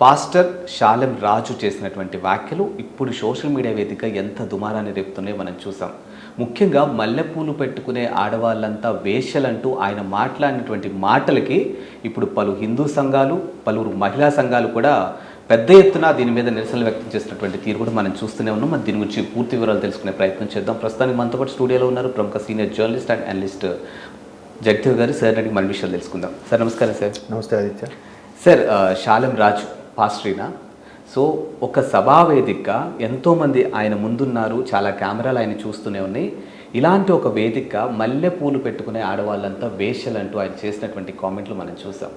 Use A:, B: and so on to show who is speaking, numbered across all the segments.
A: Pastor Shalem Raju చేసినటువంటి వ్యాఖ్యలు ఇప్పుడు సోషల్ మీడియా వేదిక ఎంత దుమారాన్ని రేపుతున్నాయో మనం చూసాం. ముఖ్యంగా మల్లెపూలు పెట్టుకునే ఆడవాళ్ళంతా వేషలంటూ ఆయన మాట్లాడినటువంటి మాటలకి ఇప్పుడు పలు హిందూ సంఘాలు పలువురు మహిళా సంఘాలు కూడా పెద్ద ఎత్తున దీని మీద నిరసనలు వ్యక్తం చేసినటువంటి తీరు కూడా మనం చూస్తూనే ఉన్నాం. మరి దీని గురించి పూర్తి వివరాలు తెలుసుకునే ప్రయత్నం చేద్దాం. ప్రస్తుతానికి మనతో పాటు స్టూడియోలో ఉన్నారు ప్రముఖ senior journalist and analyst Jagadev గారు. సార్ అడిగి మన విషయాలు తెలుసుకుందాం. సార్ నమస్కారం సార్.
B: నమస్తే ఆదిత్య.
A: సార్ షాలెం రాజు పాస్ట్రీనా? సో ఒక సభా వేదిక ఎంతోమంది ఆయన ముందున్నారు చాలా కెమెరాలు ఆయన చూస్తూనే ఉన్నాయి. ఇలాంటి ఒక వేదిక మల్లె పూలు పెట్టుకునే ఆడవాళ్ళంతా వేషలంటూ ఆయన చేసినటువంటి కామెంట్లు మనం చూసాం.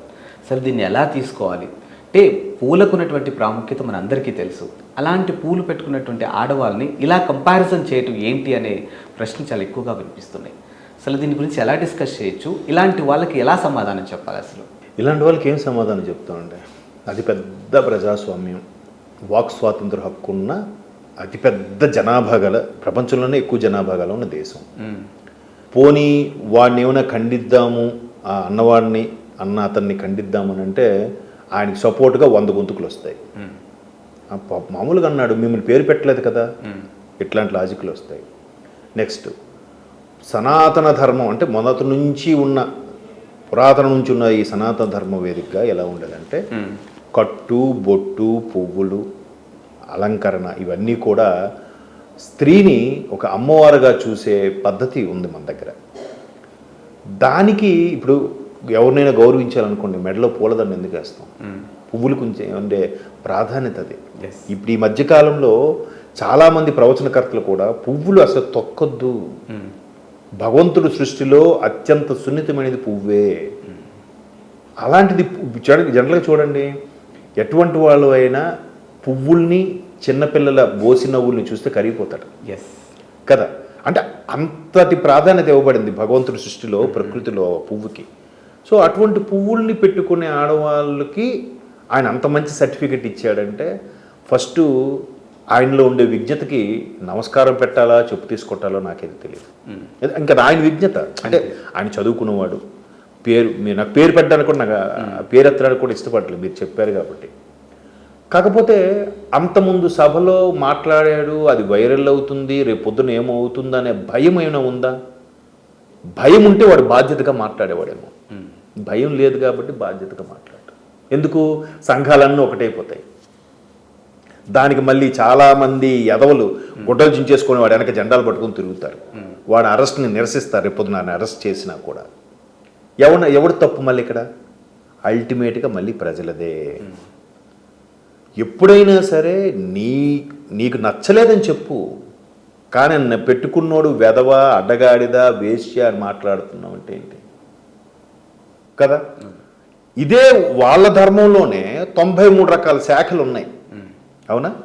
A: సార్ దీన్ని ఎలా తీసుకోవాలి? అంటే పూలకున్నటువంటి ప్రాముఖ్యత మన అందరికీ తెలుసు. అలాంటి పూలు పెట్టుకున్నటువంటి ఆడవాళ్ళని ఇలా కంపారిజన్ చేయటం ఏంటి అనే ప్రశ్నలు చాలా ఎక్కువగా వినిపిస్తున్నాయి. అసలు దీని గురించి ఎలా డిస్కస్ చేయొచ్చు? ఇలాంటి వాళ్ళకి ఎలా సమాధానం చెప్పాలి అసలు?
B: ఇలాంటి వాళ్ళకి ఏం సమాధానం చెప్తామంటే అది పెద్ద ప్రజాస్వామ్యం వాక్ స్వాతంత్ర హక్కు ఉన్న అతిపెద్ద జనాభా గల ప్రపంచంలోనే ఎక్కువ జనాభా గల ఉన్న దేశం. పోనీ వాడిని ఏమైనా ఖండిద్దాము ఆ అన్నవాడిని అన్న అతన్ని ఖండిద్దామని అంటే ఆయనకి సపోర్ట్గా వంద గొంతుకులు వస్తాయి మామూలుగా అన్నాడు మిమ్మల్ని పేరు పెట్టలేదు కదా. ఇట్లాంటి లాజిక్లు వస్తాయి నెక్స్ట్ సనాతన ధర్మం అంటే మొదటి నుంచి ఉన్న పురాతన నుంచి ఉన్న ఈ సనాతన ధర్మ వేదికగా ఎలా ఉండేదంటే. కట్టు బొట్టు పువ్వులు అలంకరణ ఇవన్నీ కూడా స్త్రీని ఒక అమ్మవారుగా చూసే పద్ధతి ఉంది మన దగ్గర. దానికి ఇప్పుడు ఎవరినైనా గౌరవించాలనుకోండి మెడలో పూలదండ ఎందుకు వేస్తాం. పువ్వులు కొంచెం ఉండే ప్రాధాన్యత అది. ఇప్పుడు ఈ మధ్యకాలంలో చాలామంది ప్రవచనకర్తలు కూడా పువ్వులు అసలు తొక్కొద్దు. భగవంతుడు సృష్టిలో అత్యంత సున్నితమైనది పువ్వే. అలాంటిది జనరల్గా చూడండి. ఎటువంటి వాళ్ళు అయినా పువ్వుల్ని చిన్నపిల్లల బోసి నవ్వుల్ని చూస్తే కరిగిపోతాడు.
A: ఎస్
B: కదా? అంటే అంతటి ప్రాధాన్యత ఇవ్వబడింది భగవంతుడి సృష్టిలో ప్రకృతిలో పువ్వుకి. సో అటువంటి పువ్వుల్ని పెట్టుకునే ఆడవాళ్ళకి ఆయన అంత మంచి సర్టిఫికెట్ ఇచ్చాడంటే ఫస్ట్ ఆయనలో ఉండే విజ్ఞతకి నమస్కారం పెట్టాలా చెప్పు తీసుకొట్టాలో నాకేది తెలియదు ఇది ఇంకా ఆయన విజ్ఞత. అంటే ఆయన చదువుకున్నవాడు పేరు మీరు నాకు పేరు పెట్టడానికి కూడా నాకు పేరు ఎత్తడానికి కూడా ఇష్టపడలేదు మీరు చెప్పారు కాబట్టి. కాకపోతే అంతకుముందు సభలో మాట్లాడాడు అది వైరల్ అవుతుంది రేపు పొద్దున ఏమవుతుంది అనే భయం ఏమైనా ఉందా? భయం ఉంటే వాడు బాధ్యతగా మాట్లాడేవాడేమో. భయం లేదు కాబట్టి బాధ్యతగా మాట్లాడు ఎందుకు? సంఘాలన్నీ ఒకటైపోతాయి. దానికి మళ్ళీ చాలామంది ఎదవలు గుడ్డలు చించేసుకొని వాడు వెనక జెండాలు పట్టుకొని తిరుగుతారు. వాడు అరెస్ట్ని నిరసిస్తారు రేపు పొద్దున అరెస్ట్ చేసినా కూడా. ఎవరు ఎవడు తప్పు మళ్ళీ ఇక్కడ? అల్టిమేట్గా మళ్ళీ ప్రజలదే. ఎప్పుడైనా సరే నీ నీకు నచ్చలేదని చెప్పు. కానీ న- పెట్టుకున్నోడు వెధవ అడ్డగాడిదా వేశ్య అని మాట్లాడుతున్నావు అంటే ఏంటి? కదా? ఇదే వాళ్ళ ధర్మంలోనే తొంభై మూడు రకాల శాఖలు ఉన్నాయి. అవునా?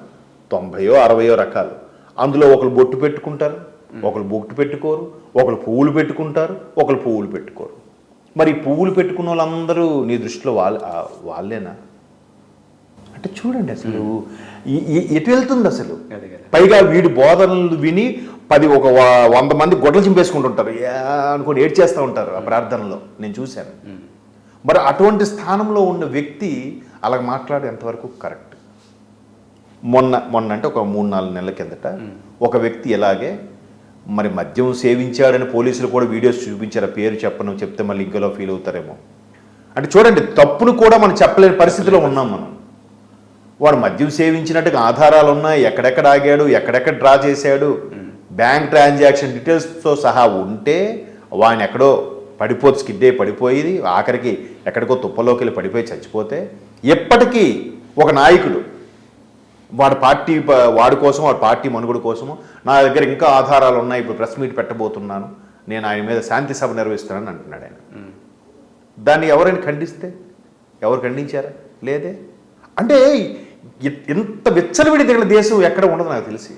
B: తొంభయో అరవయో రకాలు. అందులో ఒకరు బొట్టు పెట్టుకుంటారు ఒకరు బొట్టు పెట్టుకోరు ఒకరు పువ్వులు పెట్టుకుంటారు ఒకరు పువ్వులు పెట్టుకోరు. మరి పువ్వులు పెట్టుకున్న వాళ్ళందరూ నీ దృష్టిలో వాళ్ళ వాళ్ళేనా? అంటే చూడండి అసలు ఎటు వెళ్తుంది అసలు. పైగా వీడి బోధనలు విని పది ఒక వంద మంది గొడ్డలు చింపేసుకుంటుంటారు. అనుకుని ఏడ్చేస్తూ ఉంటారు ఆ ప్రార్థనలో. నేను చూశాను. మరి అటువంటి స్థానంలో ఉన్న వ్యక్తి అలా మాట్లాడే ఎంతవరకు కరెక్ట్? మొన్న మొన్న అంటే ఒక మూడు నాలుగు నెలల కిందట ఒక వ్యక్తి ఎలాగే మరి మద్యం సేవించాడని పోలీసులు కూడా వీడియోస్ చూపించారు. పేరు చెప్పను చెప్తే మళ్ళీ ఇంకలో ఫీల్ అవుతారేమో. అంటే చూడండి తప్పును కూడా మనం చెప్పలేని పరిస్థితిలో ఉన్నాం మనం. వాడు మద్యం సేవించినట్టుగా ఆధారాలు ఉన్నాయి ఎక్కడెక్కడ ఆగాడు ఎక్కడెక్కడ డ్రా చేశాడు బ్యాంక్ ట్రాన్సాక్షన్ డీటెయిల్స్తో సహా ఉంటే వాడిని ఎక్కడో పడిపోతు స్కిడ్డే పడిపోయి ఆఖరికి ఎక్కడికో తుప్పలోకి వెళ్ళి పడిపోయి చచ్చిపోతే ఎప్పటికీ ఒక నాయకుడు వాడి పార్టీ వాడి కోసం వాడి పార్టీ మనుగడ కోసము నా దగ్గర ఇంకా ఆధారాలు ఉన్నాయి ఇప్పుడు ప్రెస్ మీట్ పెట్టబోతున్నాను నేను ఆయన మీద శాంతి సభ నిర్వహిస్తున్నానని అంటున్నాడు ఆయన. దాన్ని ఎవరైనా ఖండిస్తే ఎవరు ఖండించారా? లేదే? అంటే ఎంత విచ్చలవిడి దిగిన దేశం ఎక్కడ ఉండదు నాకు తెలిసి.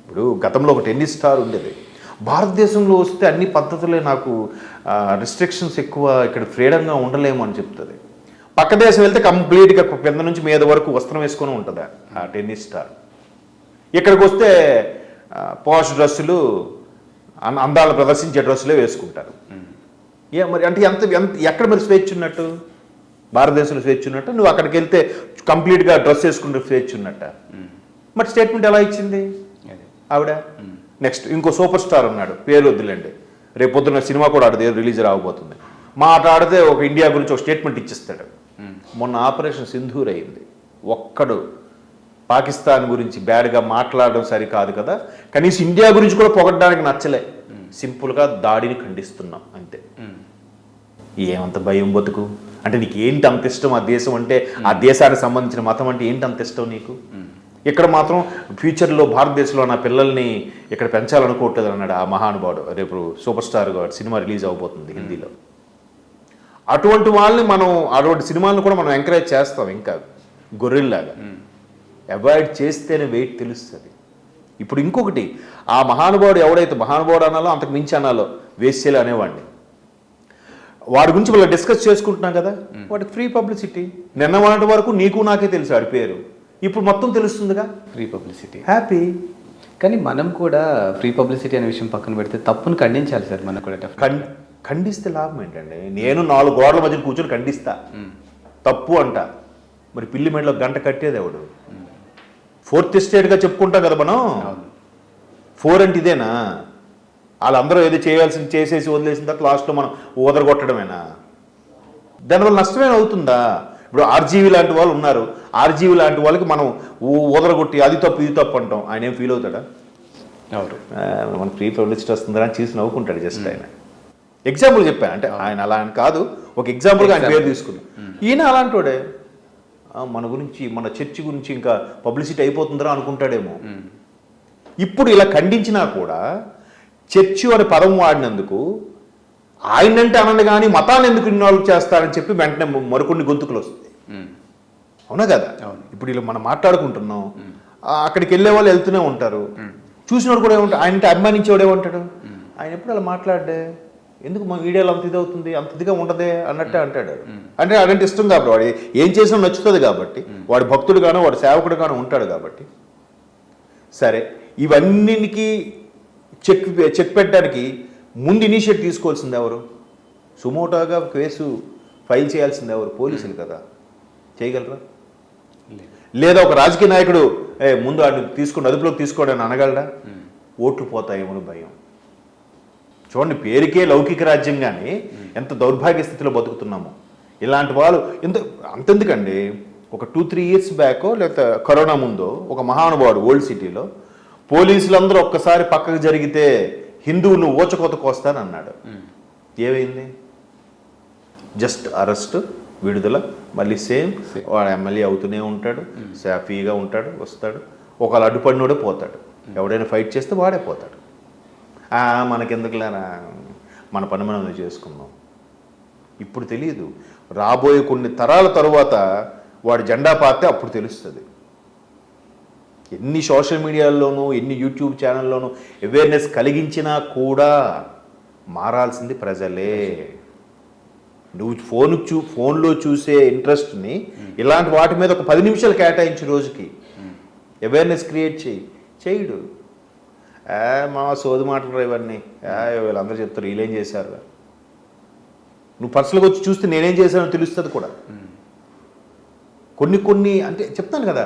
B: ఇప్పుడు గతంలో ఒక టెన్నిస్ స్టార్ ఉండేది. భారతదేశంలో వస్తే అన్ని పద్ధతులే నాకు రిస్ట్రిక్షన్స్ ఎక్కువ ఇక్కడ ఫ్రీడంగా ఉండలేము అని చెప్తుంది. పక్క దేశం వెళ్తే కంప్లీట్గా కింద నుంచి మీద వరకు వస్త్రం వేసుకొని ఉంటుంది ఆ టెన్నిస్ స్టార్ ఇక్కడికి వస్తే పోష్ డ్రెస్సులు అందాలు ప్రదర్శించే డ్రెస్సులే వేసుకుంటారు. ఏ మరి అంటే ఎంత ఎంత ఎక్కడ మరి స్వేచ్ఛ ఉన్నట్టు భారతదేశంలో స్వేచ్ఛ ఉన్నట్టు నువ్వు అక్కడికి వెళ్తే కంప్లీట్గా డ్రెస్ వేసుకుంటే స్వేచ్ఛ ఉన్నట్ట మరి స్టేట్మెంట్ ఎలా ఇచ్చింది? ఆవిడ? నెక్స్ట్ ఇంకో సూపర్ స్టార్ ఉన్నాడు పేరు వద్దులేండి. రేపు పొద్దున్న సినిమా కూడా ఆడదు రిలీజ్ రావబోతుంది మాట ఆడితే ఒక ఇండియా గురించి ఒక స్టేట్మెంట్ ఇచ్చిస్తాడు. మొన్న ఆపరేషన్ సింధూర్ అయింది. ఒక్కడు పాకిస్తాన్ గురించి బ్యాడ్గా మాట్లాడడం సరికాదు కదా. కనీసం ఇండియా గురించి కూడా పొగడడానికి నచ్చలే. సింపుల్గా దాడిని ఖండిస్తున్నాం అంతే. ఏమంత భయం బతుకు? అంటే నీకు ఏంటి అంత ఇష్టం ఆ దేశం అంటే? ఆ దేశానికి సంబంధించిన మతం అంటే ఏంటి అంత ఇష్టం నీకు? ఇక్కడ మాత్రం ఫ్యూచర్లో భారతదేశంలో నా పిల్లల్ని ఇక్కడ పెంచాలనుకోవట్లేదు అన్నాడు ఆ మహానుభావుడు. రేపు సూపర్ స్టార్గా సినిమా రిలీజ్ అవబోతుంది హిందీలో. అటువంటి వాళ్ళని మనం అటువంటి సినిమాలను కూడా మనం ఎంకరేజ్ చేస్తాం ఇంకా. గొర్రెల్లాగా. అవాయిడ్ చేస్తేనే వెయిట్ తెలుస్తుంది. ఇప్పుడు ఇంకొకటి ఆ మహానుభావుడు ఎవడైతే మహానుభావుడు అనాలో అంతకు మించి అనాలో వేశ్యలు అనేవాడిని. వాడి గురించి వాళ్ళు డిస్కస్ చేసుకుంటున్నాం కదా? వాడికి ఫ్రీ పబ్లిసిటీ నిన్న మొన్నటి వరకు నీకు నాకే తెలుసు వాడి పేరు. ఇప్పుడు మొత్తం తెలుస్తుందిగా?
A: ఫ్రీ పబ్లిసిటీ
B: హ్యాపీ
A: కానీ మనం కూడా ఫ్రీ పబ్లిసిటీ అనే విషయం పక్కన పెడితే తప్పును ఖండించాలి సార్ మనకు కూడా.
B: ఖండ్ ఖండిస్తే లాభం ఏంటండి? నేను నాలుగు గోడల మధ్య కూర్చొని ఖండిస్తా. తప్పు అంట. మరి పిల్లి మెడలో గంట కట్టేది ఎవడు? ఫోర్త్ ఎస్టేట్గా చెప్పుకుంటాం కదా మనం. ఫోర్ అంటే ఇదేనా? వాళ్ళందరూ ఏదో చేయాల్సింది చేసేసి వదిలేసిన తర్వాత లాస్ట్లో మనం ఊదరగొట్టడమేనా? దానివల్ల నష్టమేం అవుతుందా? ఇప్పుడు ఆర్జీవి లాంటి వాళ్ళు ఉన్నారు. ఆర్జీవి లాంటి వాళ్ళకి మనం ఊదరగొట్టి అది తప్పు ఇది తప్పు అంటాం. ఆయన ఏం ఫీల్ అవుతాడా?
A: అవును
B: మన ఫ్రీ పబ్లిసిటీ వస్తుందా అని చూసి నవ్వుకుంటాడు జస్ట్ ఆయన. ఎగ్జాంపుల్ చెప్పాను. అంటే ఆయన అలా అని కాదు. ఒక ఎగ్జాంపుల్గా ఆయన పేరు తీసుకున్నాం ఈయన అలాంటోడే ఆ, మన గురించి మన చర్చి గురించి ఇంకా పబ్లిసిటీ అయిపోతుందిరా అనుకుంటాడేమో. ఇప్పుడు ఇలా ఖండించినా కూడా చర్చి అనే పదం వాడినందుకు ఆయనంటే అనండి కానీ మతాన్ని ఎందుకు ఇన్వాల్వ్ చేస్తారని చెప్పి వెంటనే మరికొన్ని గొంతుకులు వస్తాయి.
A: ఉమ్.
B: అవునా కదా. ఇప్పుడు ఇలా మనం మాట్లాడుకుంటున్నాం. అక్కడికి వెళ్ళే వాళ్ళు వెళ్తూనే ఉంటారు. చూసినోడు కూడా ఏమంటాడు ఆయన అంటే అభిమానించేవాడు ఏమంటాడు? ఆయన ఎప్పుడు అలా మాట్లాడే ఎందుకు మా వీడియోలో అంత ఇది అవుతుంది అంత ఇదిగా ఉండదే అన్నట్టే అంటాడు. అంటే అదంటే ఇష్టం కాబట్టి వాడు ఏం చేసినా నచ్చుతుంది కాబట్టి వాడు భక్తుడు గాను వాడు సేవకుడు గాను ఉంటాడు కాబట్టి. సరే ఇవన్నిటికి చెక్ చెక్ పెట్టడానికి ముందు ఇనిషియేట్ తీసుకోవాల్సింది ఎవరు? సుమోటోగా కేసు ఫైల్ చేయాల్సింది ఎవరు? పోలీసులు కదా. చేయగలరా?
A: లేదు.
B: ఒక రాజకీయ నాయకుడు ముందు వాడిని తీసుకుని అదుపులోకి తీసుకోవడానికి అనగలడా? ఓట్లు పోతాయేమో భయం. చూడండి పేరుకే లౌకిక రాజ్యం కానీ ఎంత దౌర్భాగ్య స్థితిలో బతుకుతున్నామో. ఇలాంటి వాళ్ళు ఎంత అంతెందుకండి? ఒక టూ త్రీ ఇయర్స్ బ్యాక్ లేకపోతే కరోనా ముందు ఒక మహానుభావుడు ఓల్డ్ సిటీలో పోలీసులందరూ ఒక్కసారి పక్కకు జరిగితే హిందువులు ఊచకోతకు వస్తానన్నాడు. ఏమైంది? జస్ట్ అరెస్ట్ విడుదల మళ్ళీ సేమ్ వాడు ఎమ్మెల్యే అవుతూనే ఉంటాడు సాఫీగా ఉంటాడు వస్తాడు. ఒకళ్ళు అడ్డుపడినోడే పోతాడు. ఎవడైనా ఫైట్ చేస్తే వాడే పోతాడు. "ఆ, మనకెందుకులేనా మన పని మనం చేసుకుందాం ఇప్పుడు తెలియదు రాబోయే కొన్ని తరాల తరువాత వాడి జెండా పాతే అప్పుడు తెలుస్తుంది. ఎన్ని సోషల్ మీడియాల్లోనూ ఎన్ని యూట్యూబ్ ఛానల్లోనూ అవేర్నెస్ కలిగించినా కూడా మారాల్సింది ప్రజలే. నువ్వు ఫోన్ చూ ఫోన్లో చూసే ఇంట్రెస్ట్ని ఇలాంటి వాటి మీద ఒక పది నిమిషాలు కేటాయించి రోజుకి. అవేర్నెస్ క్రియేట్ చేయి. చేయడు. మా సోది మాటలు ఇవన్నీ. వీళ్ళందరూ చెప్తారు వీళ్ళేం చేశారు? నువ్వు పర్సనల్గా వచ్చి చూస్తే నేనేం చేశానో తెలుస్తుంది కూడా. కొన్ని కొన్ని అంటే చెప్తాను కదా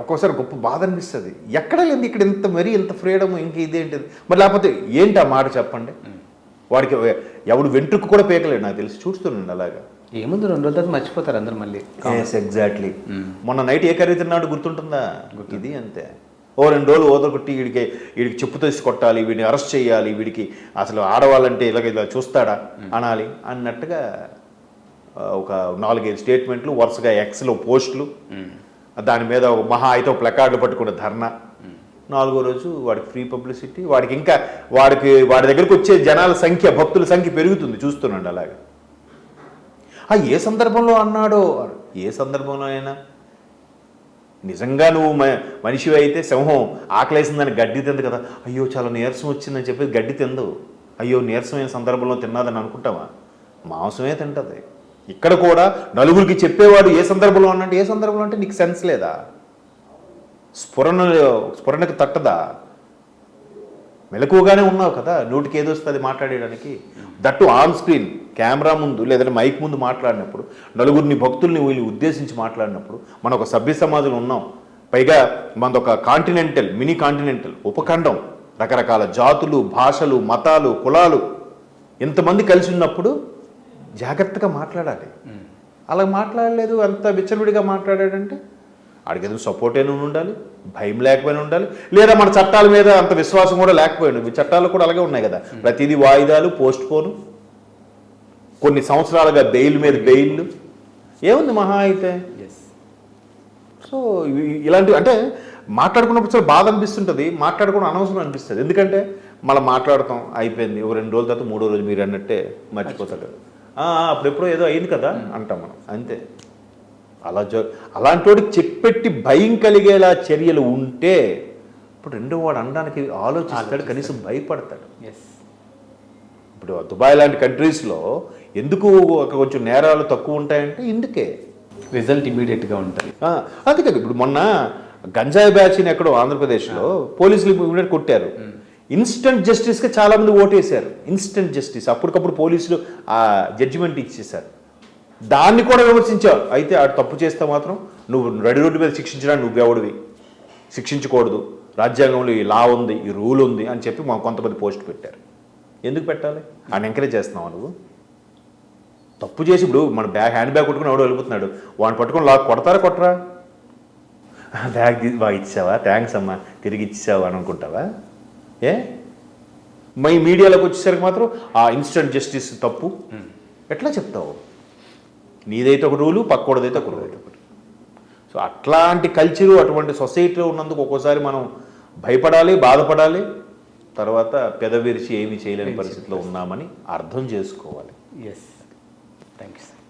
B: ఒక్కోసారి గొప్ప బాధ అనిపిస్తుంది. ఎక్కడ లేదు ఇక్కడ ఇంత మరీ ఇంత ఫ్రీడమ్ ఇంక ఇదేంటిది మరి లేకపోతే ఏంటి ఆ మాట చెప్పండి? వాడికి ఎవడు వెంట్రుకు కూడా పేకలేడు నాకు తెలిసి చూస్తున్నాడు అలాగా.
A: ఏముంది రెండు రోజుల తర్వాత మర్చిపోతారు అందరు మళ్ళీ.
B: ఎగ్జాక్ట్లీ మొన్న నైట్ ఏ కర్రీ తిన్నాడు గుర్తుంటుందా? ఇది అంతే. ఓ రెండు రోజులు ఓదరగొట్టి వీడికి వీడికి చెప్పు తీసి కొట్టాలి వీడిని అరెస్ట్ చేయాలి వీడికి అసలు ఆడవాళ్ళంటే ఇలాగ ఇలా చూస్తాడా అనాలి అన్నట్టుగా ఒక నాలుగైదు స్టేట్మెంట్లు వరుసగా ఎక్స్లో పోస్టులు దాని మీద ఒక మహా అయితే ప్లకార్డులు పట్టుకున్న ధర్నా. నాలుగో రోజు వాడికి ఫ్రీ పబ్లిసిటీ వాడికి ఇంకా వాడికి వాడి దగ్గరికి వచ్చే జనాల సంఖ్య భక్తుల సంఖ్య పెరుగుతుంది చూస్తున్నాడు అలాగే. ఆ ఏ సందర్భంలో అన్నాడో? ఏ సందర్భంలో అయినా నిజంగా నువ్వు మ- మనిషివి అయితే సింహం ఆకలేసిందని గడ్డి తిందు కదా. అయ్యో చాలా నీరసం వచ్చిందని చెప్పి గడ్డి తిందు. అయ్యో నీరసమైన సందర్భంలో తిన్నాదని అనుకుంటావా? మాంసమే తింటుంది. ఇక్కడ కూడా నలుగురికి చెప్పేవాడు ఏ సందర్భంలో అన్నట్టు ఏ సందర్భంలో అంటే నీకు సెన్స్ లేదా? స్ఫురణ స్ఫురణకు తట్టదా? మెలకువగానే ఉన్నావు కదా నోటికి ఏదో వస్తుంది మాట్లాడేయడానికి? దట్టు ఆన్ స్క్రీన్ కెమెరా ముందు లేదంటే మైక్ ముందు మాట్లాడినప్పుడు నలుగురిని భక్తుల్ని వీళ్ళు ఉద్దేశించి మాట్లాడినప్పుడు మనం ఒక సభ్య సమాజంలో ఉన్నాం. పైగా మనది ఒక కాంటినెంటల్ మినీ కాంటినెంటల్ ఉపఖండం. రకరకాల జాతులు భాషలు మతాలు కులాలు. ఇంతమంది కలిసి ఉన్నప్పుడు జాగ్రత్తగా మాట్లాడాలి. అలా మాట్లాడలేదు అంత విచ్చలవిడిగా మాట్లాడాడంటే ఆడికి ఏదో సపోర్ట్ అయినా ఉండాలి భయం లేకపోయినా ఉండాలి. లేదా మన చట్టాల మీద అంత విశ్వాసం కూడా లేకపోయాడు చట్టాలు కూడా అలాగే ఉన్నాయి కదా. ప్రతిదీ వాయిదాలు పోస్ట్ పోను కొన్ని సంవత్సరాలుగా బెయిల్ మీద బెయిల్లు ఏముంది మహా అయితే?
A: ఎస్
B: సో ఇలాంటివి అంటే మాట్లాడుకున్నప్పుడు చాలా బాధ అనిపిస్తుంటుంది. మాట్లాడుకోవడం అనవసరం అనిపిస్తుంది. ఎందుకంటే మళ్ళీ మాట్లాడతాం అయిపోయింది. ఒక రెండు రోజుల తర్వాత మూడో రోజు మీరు అన్నట్టే మర్చిపోతాడు "ఆ, ఆ, అప్పుడెప్పుడో ఏదో అయింది కదా? అంటాం మనం. అంతే. అలా జ అలాంటి వాడికి చెప్పెట్టి భయం కలిగేలా చర్యలు ఉంటే ఇప్పుడు రెండో వాడు అనడానికి ఆలోచిస్తాడు కనీసం భయపడతాడు.
A: ఎస్
B: ఇప్పుడు దుబాయ్ లాంటి కంట్రీస్లో ఎందుకు ఒక కొంచెం నేరాలు తక్కువ ఉంటాయంటే ఇందుకే.
A: రిజల్ట్ ఇమీడియట్గా ఉంటుంది.
B: అందుకే ఇప్పుడు మొన్న గంజాయి బ్యాచ్ని ఎక్కడో ఆంధ్రప్రదేశ్లో పోలీసులు ఇమీడియట్ కొట్టారు. ఇన్స్టంట్ జస్టిస్గా చాలా మంది ఓటేశారు. Instant justice. అప్పటికప్పుడు పోలీసులు ఆ జడ్జిమెంట్ ఇచ్చేశారు. దాన్ని కూడా విమర్శించావు అయితే ఆడు తప్పు చేస్తే మాత్రం నువ్వు రెడీ రోడ్డు మీద శిక్షించడానికి నువ్వెవడివి శిక్షించకూడదు. రాజ్యాంగంలో ఈ లా ఉంది ఈ రూల్ ఉంది అని చెప్పి మా కొంతమంది పోస్ట్ పెట్టారు. ఎందుకు పెట్టాలి? ఆయన ఎంకరేజ్ చేస్తున్నావు నువ్వు? తప్పు చేసి ఇప్పుడు మన బ్యాగ్ హ్యాండ్ బ్యాగ్ కొట్టుకుని ఎవడో వెళ్ళిపోతున్నాడు. వాడిని పట్టుకొని లాక్ కొడతారా కొట్టరా? బ్యాగ్ బాగా ఇచ్చావా? థ్యాంక్స్ అమ్మా. తిరిగి ఇచ్చావా అని అనుకుంటావా? ఏ? మై మీడియాలోకి వచ్చేసరికి మాత్రం ఆ ఇన్స్టంట్ జస్టిస్ తప్పు. ఎట్లా చెప్తావు? నీదైతే ఒక రూలు పక్కోడదైతే ఒక రూలు సో అట్లాంటి కల్చరు అటువంటి సొసైటీలో ఉన్నందుకు ఒక్కోసారి మనం భయపడాలి బాధపడాలి. తర్వాత పెదవిరిచి ఏమీ చేయలేని పరిస్థితిలో ఉన్నామని అర్థం చేసుకోవాలి.
A: Yes thank you sir